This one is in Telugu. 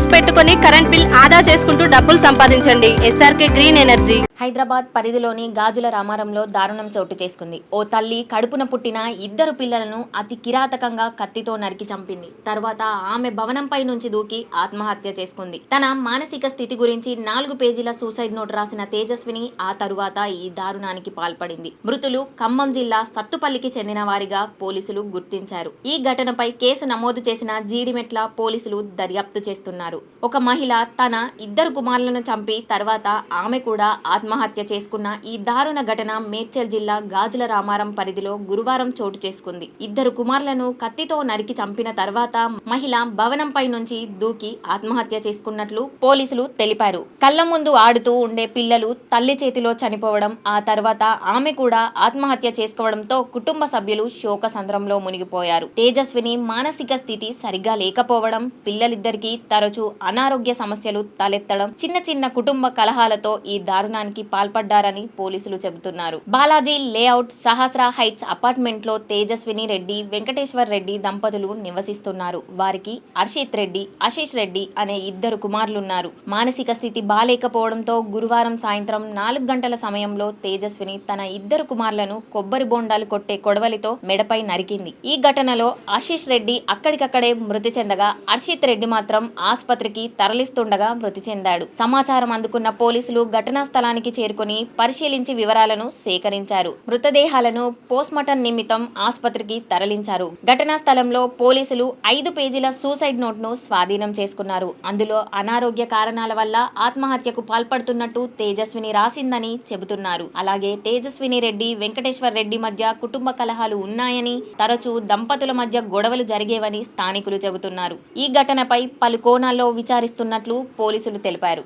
ప్యానెల్స్ పెట్టుకొని కరెంట్ బిల్ ఆదా చేసుకుంటూ డబ్బులు సంపాదించండి. SRK green energy. హైదరాబాద్ పరిధిలోని గాజుల రామారంలో దారుణం చోటు చేసుకుంది. ఓ తల్లి కడుపున పుట్టిన ఇద్దరు పిల్లలను అతి కిరాతకంగా కత్తితో నరికి చంపింది. తర్వాత ఆమె భవనంపై నుంచి దూకి ఆత్మహత్య చేసుకుంది. తన మానసిక స్థితి గురించి నాలుగు పేజీల సూసైడ్ నోట్ రాసిన తేజస్విని ఆ తరువాత ఈ దారుణానికి పాల్పడింది. మృతులు ఖమ్మం జిల్లా సత్తుపల్లికి చెందిన వారిగా పోలీసులు గుర్తించారు. ఈ ఘటనపై కేసు నమోదు చేసిన జీడిమెట్ల పోలీసులు దర్యాప్తు చేస్తున్నారు. ఒక మహిళ తన ఇద్దరు కుమారులను చంపి తర్వాత ఆమె కూడా ఆత్మహత్య చేసుకున్న ఈ దారుణ ఘటన మేడ్చల్ జిల్లా గాజుల రామారం పరిధిలో గురువారం చోటు చేసుకుంది. ఇద్దరు కుమారులను కత్తితో నరికి చంపిన తర్వాత మహిళ భవనంపై నుంచి దూకి ఆత్మహత్య చేసుకున్నట్లు పోలీసులు తెలిపారు. కళ్ళ ముందు ఆడుతూ ఉండే పిల్లలు తల్లి చేతిలో చనిపోవడం ఆ తర్వాత ఆమె కూడా ఆత్మహత్య చేసుకోవడంతో కుటుంబ సభ్యులు శోక సంద్రంలో మునిగిపోయారు. తేజస్విని మానసిక స్థితి సరిగ్గా లేకపోవడం పిల్లలిద్దరికీ తరచూ అనారోగ్య సమస్యలు తలెత్తడం చిన్న చిన్న కుటుంబ కలహాలతో ఈ దారుణానికి పాల్పడ్డారని పోలీసులు చెబుతున్నారు. బాలాజీ లేఅవుట్ సహస్ర హైట్స్ అపార్ట్మెంట్లో తేజస్విని రెడ్డి వెంకటేశ్వర్ రెడ్డి దంపతులు నివసిస్తున్నారు. వారికి హర్షిత్ రెడ్డి ఆశీష్ రెడ్డి అనే ఇద్దరు కుమారులున్నారు. మానసిక స్థితి బాలేకపోవడంతో గురువారం సాయంత్రం నాలుగు గంటల సమయంలో తేజస్విని తన ఇద్దరు కుమారులను కొబ్బరి బోండాలు కొట్టే కొడవలితో మెడపై నరికింది. ఈ ఘటనలో ఆశీష్ రెడ్డి అక్కడికక్కడే మృతి చెందగా హర్షిత్ రెడ్డి మాత్రం ఆసుపత్రికి తరలిస్తుండగా మృతి చెందాడు. సమాచారం అందుకున్న పోలీసులు ఘటనా స్థలానికి చేరుకుని పరిశీలించి వివరాలను సేకరించారు. మృతదేహాలను పోస్ట్మార్టం నిమిత్తం ఆసుపత్రికి తరలించారు. ఘటనా స్థలంలో పోలీసులు ఐదు పేజీల సూసైడ్ నోట్ను స్వాధీనం చేసుకున్నారు. అందులో అనారోగ్య కారణాల వల్ల ఆత్మహత్యకు పాల్పడుతున్నట్టు తేజస్విని రాసిందని చెబుతున్నారు. అలాగే తేజస్విని రెడ్డి వెంకటేశ్వర్ రెడ్డి మధ్య కుటుంబ కలహాలు ఉన్నాయని తరచూ దంపతుల మధ్య గొడవలు జరిగేవని స్థానికులు చెబుతున్నారు. ఈ ఘటనపై పలు కోణాల్లో విచారిస్తున్నట్లు పోలీసులు తెలిపారు.